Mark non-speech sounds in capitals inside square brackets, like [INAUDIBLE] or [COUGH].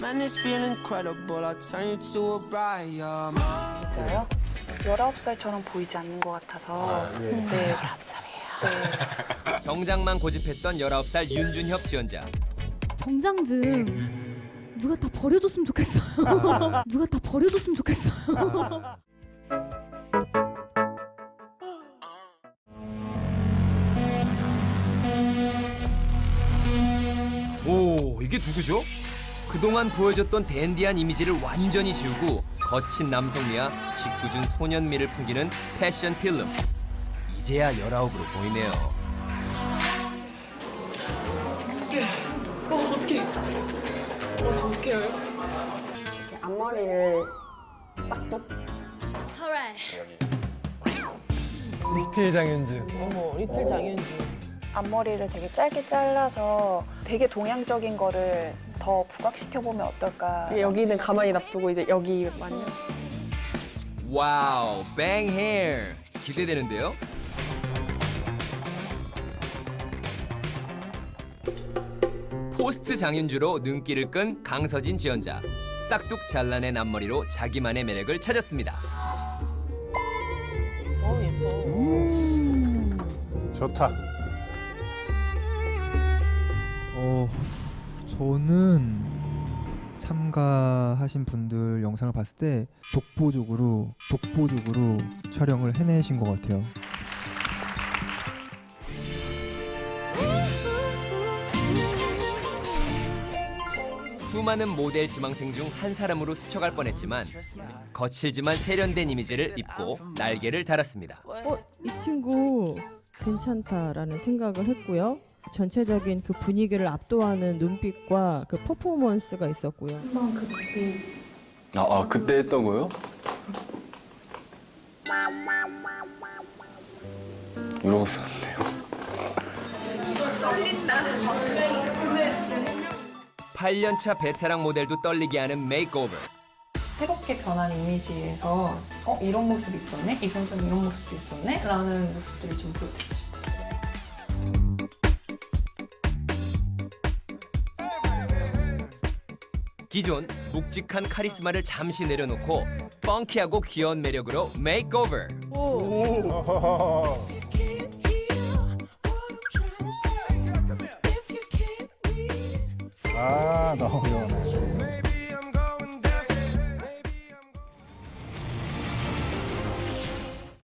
Man, this feel incredible. I'll turn you to a bride, yeah. 진짜요? 19살처럼 보이지 않는 것 같아서 네. 19살이에요. 정장만 고집했던 19살 윤준협 지원자. 정장 좀 누가 다 버려줬으면 좋겠어요. [LAUGHS] 누가 다 버려줬으면 좋겠어요. 오, 이게 누구죠? 그동안 보여줬던 댄디한 이미지를 완전히 지우고 거친 남성미와 짓궂은 소년미를 풍기는 패션 필름. 이제야 19으로 보이네요. 이렇게 앞머리를 싹둑 리틀 장윤주. 어머 리틀 장윤주. 앞머리를 되게 짧게 잘라서 되게 동양적인 거를 더 부각시켜 보면 어떨까? 여기는 가만히 놔두고 이제 여기만요. 와우, 뱅 헤어. 기대되는데요? 포스트 장윤주로 눈길을 끈 강서진 지원자. 싹둑 잘라낸 앞머리로 자기만의 매력을 찾았습니다. 어 예뻐. 좋다. 저는 참가하신 분들 영상을 봤을 때 독보적으로 독보적으로 촬영을 해내신 것 같아요. 수많은 모델 지망생 중 한 사람으로 스쳐갈 뻔했지만 거칠지만 세련된 이미지를 입고 날개를 달았습니다. 어, 이 친구 괜찮다라는 생각을 했고요. 전체적인 그 분위기를 압도하는 눈빛과 그 퍼포먼스가 있었고요. 아, 아 그때 했던 거요? 이러고 있었는데요. 8년차 베테랑 모델도 떨리게 하는 메이크오버. 새롭게 변한 이미지에서 어 이런 모습이 있었네 이선전 이런 모습도 있었네 라는 모습들을 좀 보여드리고 싶어요. 기존 묵직한 카리스마를 잠시 내려놓고 펑키하고 귀여운 매력으로 메이크오버. 아, 너무 좋네.